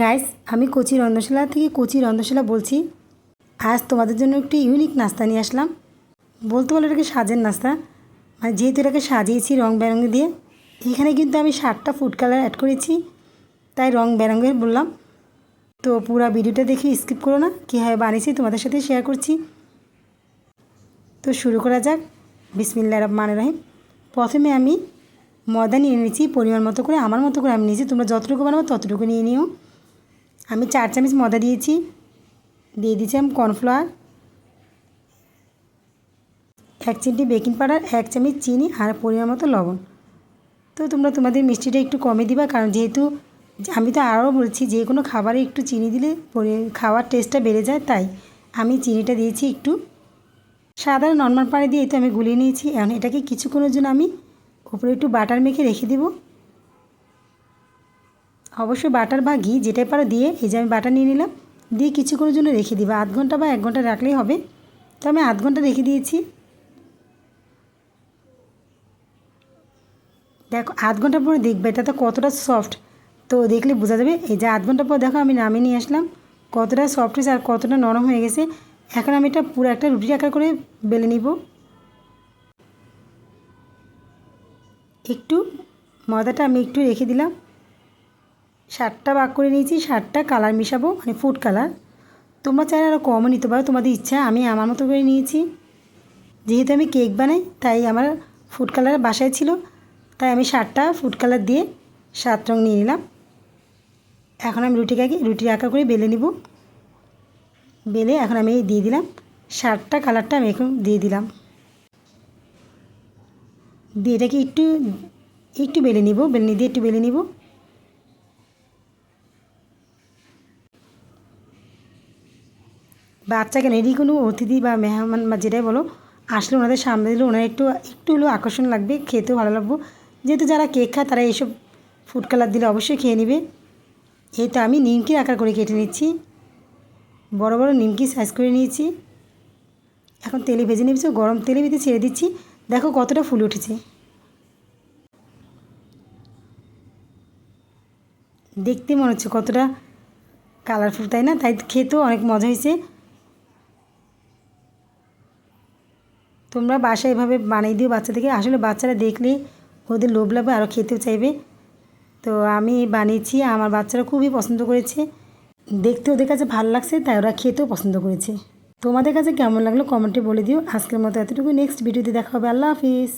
Guys আমি কোচি রন্ধনশালা থেকে কোচি রন্ধনশালা বলছি। আজ তোমাদের জন্য একটি ইউনিক নাস্তা নিয়ে আসলাম। বলতে পারো এটাকে সাজের নাস্তা। মানে যেহেতু এটাকে সাজিয়েছি রং বেরঙে দিয়ে, এখানে কিন্তু আমি সাতটা ফুড কালার অ্যাড করেছি। তাই রং বেরঙের বললাম। তো পুরো ভিডিওটা দেখে স্কিপ করো না, কীভাবে বানিয়েছি তোমাদের সাথে শেয়ার করছি। তো শুরু করা যাক। বিসমিল্লা রহমান রহিম। প্রথমে আমি ময়দা নিয়ে নিয়েছি, পরিমাণ মতো করে, আমার মতো করে আমি নিয়েছি। তোমরা যতটুকু বানাবো ততটুকু নিয়ে নিও। আমি চার চামচ ময়দা দিয়েছি। দিয়ে দিয়েছিলাম কর্নফ্লাওয়ার। এক চিমটি বেকিং পাউডার, এক চামচ চিনি আর পরিমাণ মতো লবণ। তো তোমরা তোমাদের মিষ্টিটা একটু কমে দিবা, কারণ যেহেতু আমি তো আরও বলছি, যে কোনো খাবারে একটু চিনি দিলে খাওয়ার টেস্টটা বেড়ে যায়, তাই আমি চিনিটা দিয়েছি একটু। সাধারণ নর্মাল পানি দিয়ে তো আমি গুলিয়ে নিয়েছি, এখন এটাকে কিছুক্ষণের জন্য আমি উপরে একটু বাটার মেখে রেখে দেবো। অবশ্যই বাটার বা ঘি যেটাই পারো দিয়ে, এই যে আমি বাটার নিয়ে নিলাম, দিয়ে কিছুক্ষণের জন্য রেখে দিবা। আধ ঘণ্টা বা এক ঘণ্টা রাখলেই হবে। তো আমি আধ ঘণ্টা রেখে দিয়েছি। দেখো, আধ ঘণ্টা পরে দেখবে এটা তো কতটা সফট তো দেখলে বোঝা যাবে, এই যে আধ ঘণ্টা পর দেখো আমি নামিয়ে নিয়ে আসলাম, কতটা সফট হয়েছে আর কতটা নরম হয়ে গেছে। এখন আমি এটা পুরো একটা রুটি আকার করে বেলে নিব। একটু ময়দাটা আমি একটু রেখে দিলাম। ষাটটা ভাগ করে নিয়েছি ষাটটা কালার মিশাবো মানে ফুড কালার তোমরা চাইলে আরও কমও নিতে পারো, তোমাদের ইচ্ছা, আমি আমার মতো করে নিয়েছি। যেহেতু আমি কেক বানাই, তাই আমার ফুড কালার বাসায় ছিল, তাই আমি ষাটটা ফুড কালার দিয়ে সাত রঙ নিয়ে নিলাম। এখন আমি রুটিটাকে, রুটির আকার করে বেলে নিব। বেলে এখন আমি দিয়ে দিলাম ষাটটা কালারটা আমি এখন দিয়ে দিলাম। দিয়ে এটাকে একটু একটু বেলে নিব, বেলে দিয়ে একটু বেলে নিব। বাচ্চা কেন এরই কোনো অতিথি বা মেহমান বা যেটাই বলো, আসলে ওনাদের সামনে দিলে ওনার একটু একটু হলেও আকর্ষণ লাগবে, খেতেও ভালো লাগবো। যেহেতু যারা কেক খায়, তারা এইসব ফুড কালার দিলে অবশ্যই খেয়ে নেবে। এই তো আমি নিমকির আকার করে কেটে নিচ্ছি, বড় বড় নিমকি সাইজ করে নিয়েছি। এখন তেলে ভেজে নিয়েছি গরম তেলে ভেজে ছেড়ে দিচ্ছি। দেখো কতটা ফুল উঠেছে। দেখতে মনে হচ্ছে কতটা কালারফুল তাই না? তাই খেতেও অনেক মজা হয়েছে। তোমরা বাসা এভাবে বানিয়ে দিও বাচ্চাদেরকে। আসলে বাচ্চারা দেখলে ওদের লোভ লাগবে আরও খেতেও চাইবে। তো আমি বানিয়েছি, আমার বাচ্চারা খুবই পছন্দ করেছে। দেখতে ওদের কাছে ভালো লাগছে, তাই ওরা খেতেও পছন্দ করেছে। তোমাদের কাছে কেমন লাগল কমেন্টে বলে দিও। আজকের মতো এতটুকু নেক্সট ভিডিওতে দেখা হবে। আল্লাহ হাফিজ।